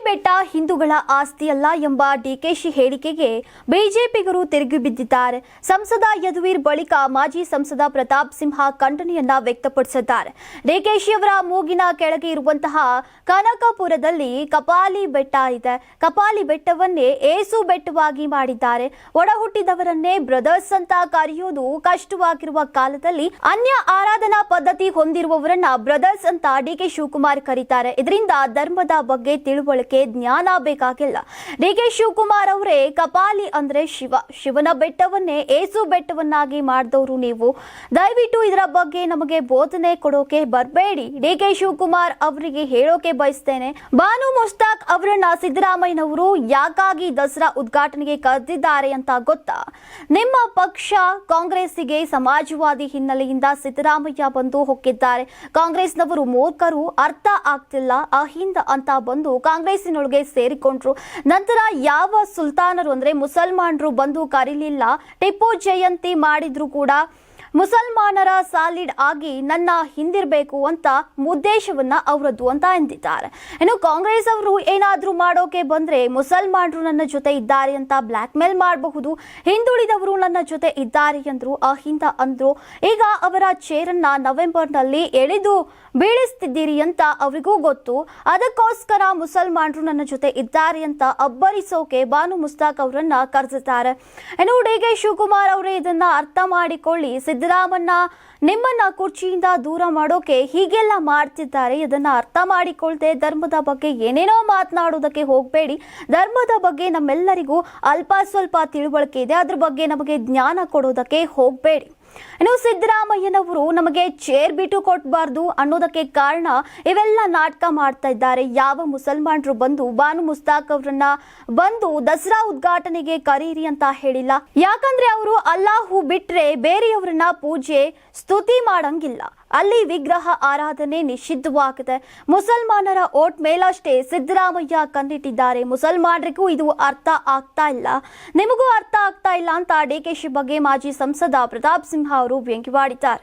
ಬೆಟ್ಟ ಹಿಂದೂಗಳ ಆಸ್ತಿಯಲ್ಲ ಎಂಬ ಡಿಕೆಶಿ ಹೇಳಿಕೆಗೆ ಬಿಜೆಪಿಗರು ತಿರುಗಿ ಬಿದ್ದಿದ್ದಾರೆ. ಸಂಸದ ಯದುವೀರ್ ಬಳಿಕ ಮಾಜಿ ಸಂಸದ ಪ್ರತಾಪ್ ಸಿಂಹ ಖಂಡನೆಯನ್ನ ವ್ಯಕ್ತಪಡಿಸಿದ್ದಾರೆ. ಡಿಕೆಶಿ ಅವರ ಮೂಗಿನ ಕೆಳಗೆ ಇರುವಂತಹ ಕನಕಪುರದಲ್ಲಿ ಕಪಾಲಿ ಬೆಟ್ಟ ಇದೆ. ಕಪಾಲಿ ಬೆಟ್ಟವನ್ನೇ ಏಸು ಬೆಟ್ಟವಾಗಿ ಮಾಡಿದ್ದಾರೆ. ಒಡಹುಟ್ಟಿದವರನ್ನೇ ಬ್ರದರ್ಸ್ ಅಂತ ಕರೆಯೋದು ಕಷ್ಟವಾಗಿರುವ ಕಾಲದಲ್ಲಿ ಅನ್ಯ ಆರಾಧನಾ ಪದ್ಧತಿ ಹೊಂದಿರುವವರನ್ನ ಬ್ರದರ್ಸ್ ಅಂತ ಡಿಕೆ ಶಿವಕುಮಾರ್ ಕರೀತಾರೆ. ಇದರಿಂದ ಧರ್ಮದ ಬಗ್ಗೆ ತಿಳುವಳಿಕೆ ಜ್ಞಾನ ಬೇಕಾಗಿಲ್ಲ. ಡಿಕೆ ಶಿವಕುಮಾರ್ ಅವರೇ ಕಪಾಲಿ ಅಂದ್ರೆ ಶಿವ. ಶಿವನ ಬೆಟ್ಟವನ್ನೇ ಏಸು ಬೆಟ್ಟವನ್ನಾಗಿ ಮಾಡಿದವರು ನೀವು. ದಯವಿಟ್ಟು ಇದರ ಬಗ್ಗೆ ನಮಗೆ ಬೋಧನೆ ಕೊಡೋಕೆ ಬರಬೇಡಿ. ಡಿಕೆ ಶಿವಕುಮಾರ್ ಅವರಿಗೆ ಹೇಳೋಕೆ ಬಯಸ್ತೇನೆ. ಬಾನು ಮುಸ್ತಾಕ್ ಅವರನ್ನ ಸಿದ್ದರಾಮಯ್ಯನವರು ಯಾಕಾಗಿ ದಸರಾ ಉದ್ಘಾಟನೆಗೆ ಕರೆದಿದ್ದಾರೆ ಅಂತ ಗೊತ್ತಾ? ನಿಮ್ಮ ಪಕ್ಷ ಕಾಂಗ್ರೆಸ್ಸಿಗೆ ಸಮಾಜವಾದಿ ಹಿನ್ನೆಲೆಯಿಂದ ಸಿದ್ದರಾಮಯ್ಯ ಬಂದು ಹೊಕ್ಕಿದ್ದಾರೆ. ಕಾಂಗ್ರೆಸ್ನವರು ಮೂರ್ಖರು, ಅರ್ಥ ಆಗ್ತಿಲ್ಲ, ಅಹಿಂದ ಅಂತ ಬಂದು ಕಾಂಗ್ರೆಸ್ಸಿನೊಳಗೆ ಸೇರಿಕೊಂಡ್ರು. ನಂತರ ಯಾವ ಸುಲ್ತಾನರು ಅಂದ್ರೆ ಮುಸಲ್ಮಾನರು ಬಂದು ಕರೀಲಿಲ್ಲ ಟಿಪ್ಪು ಜಯಂತಿ ಮಾಡಿದ್ರು ಕೂಡ ಮುಸಲ್ಮಾನರ ಸಾಲಿಡ್ ಆಗಿ ನನ್ನ ಹಿಂದಿರಬೇಕು ಅಂತ ಉದ್ದೇಶವನ್ನ ಅವರದ್ದು ಅಂತ ಎಂದಿದ್ದಾರೆ. ಇನ್ನು ಕಾಂಗ್ರೆಸ್ ಅವರು ಏನಾದರೂ ಮಾಡೋಕೆ ಬಂದ್ರೆ ಮುಸಲ್ಮಾನರು ನನ್ನ ಜೊತೆ ಇದ್ದಾರೆ ಅಂತ ಬ್ಲ್ಯಾಕ್ ಮೇಲ್ ಮಾಡಬಹುದು. ಹಿಂದುಳಿದವರು ನನ್ನ ಜೊತೆ ಇದ್ದಾರೆ ಎಂದ್ರು ಅಹಿಂದ ಅಂದ್ರು. ಈಗ ಅವರ ಚೇರನ್ನ ನವೆಂಬರ್ನಲ್ಲಿ ಎಳೆದು ಬೀಳಿಸ್ತಿದ್ದೀರಿ ಅಂತ ಅವರಿಗೂ ಗೊತ್ತು. ಅದಕ್ಕೋಸ್ಕರ ಮುಸಲ್ಮಾನರು ನನ್ನ ಜೊತೆ ಇದ್ದಾರೆ ಅಂತ ಅಬ್ಬರಿಸೋಕೆ ಬಾನು ಮುಸ್ತಾಕ್ ಅವರನ್ನ ಕರೆದಿದ್ದಾರೆ. ಇನ್ನು ಡಿ ಕೆ ಶಿವಕುಮಾರ್ ಅವರೇ ಇದನ್ನ ಅರ್ಥ ಮಾಡಿಕೊಳ್ಳಿ. ಸಿದ್ದರಾಮಣ್ಣ ನಿಮ್ಮನ್ನ ಕುರ್ಚಿಯಿಂದ ದೂರ ಮಾಡೋಕೆ ಹೀಗೆಲ್ಲ ಮಾಡ್ತಿದ್ದಾರೆ. ಇದನ್ನ ಅರ್ಥ ಮಾಡಿಕೊಳ್ತೆ ಧರ್ಮದ ಬಗ್ಗೆ ಏನೇನೋ ಮಾತನಾಡೋದಕ್ಕೆ ಹೋಗಬೇಡಿ. ಧರ್ಮದ ಬಗ್ಗೆ ನಮ್ಮೆಲ್ಲರಿಗೂ ಅಲ್ಪ ಸ್ವಲ್ಪ ತಿಳುವಳಿಕೆ ಇದೆ. ಅದ್ರ ಬಗ್ಗೆ ನಮಗೆ ಜ್ಞಾನ ಕೊಡೋದಕ್ಕೆ ಹೋಗಬೇಡಿ. ಇನ್ನು ಸಿದ್ದರಾಮಯ್ಯನವರು ನಮಗೆ ಚೇರ್ ಬಿಟ್ಟು ಕೊಟ್ಟಬಾರ್ದು ಅನ್ನೋದಕ್ಕೆ ಕಾರಣ ಇವೆಲ್ಲ ನಾಟಕ ಮಾಡ್ತಾ ಇದ್ದಾರೆ. ಯಾವ ಮುಸಲ್ಮಾನರು ಬಂದು ಬಾನು ಮುಸ್ತಾಕ್ ಅವರನ್ನ ಬಂದು ದಸರಾ ಉದ್ಘಾಟನೆಗೆ ಕರೀರಿ ಅಂತ ಹೇಳಿಲ್ಲ. ಯಾಕಂದ್ರೆ ಅವರು ಅಲ್ಲಾಹು ಬಿಟ್ರೆ ಬೇರೆಯವರನ್ನ ಪೂಜೆ, ಸ್ತುತಿ ಮಾಡಂಗಿಲ್ಲ. ಅಲ್ಲಿ ವಿಗ್ರಹ ಆರಾಧನೆ ನಿಷಿದ್ಧವಾಗಿದೆ. ಮುಸಲ್ಮಾನರ ಓಟ್ ಮೇಲಷ್ಟೇ ಸಿದ್ದರಾಮಯ್ಯ ಕಂಡಿಟ್ಟಿದ್ದಾರೆ ಮುಸಲ್ಮಾನರಿಗೂ ಇದು ಅರ್ಥ ಆಗ್ತಾ ಇಲ್ಲ. ನಿಮಗೂ ಅರ್ಥ ಆಗ್ತಾ ಇಲ್ಲ ಅಂತ ಡಿಕೆಶಿ ಬಗ್ಗೆ ಮಾಜಿ ಸಂಸದ ಪ್ರತಾಪ್ ಸಿಂಹ ಅವರು ವ್ಯಂಗ್ಯವಾಡಿದ್ದಾರೆ.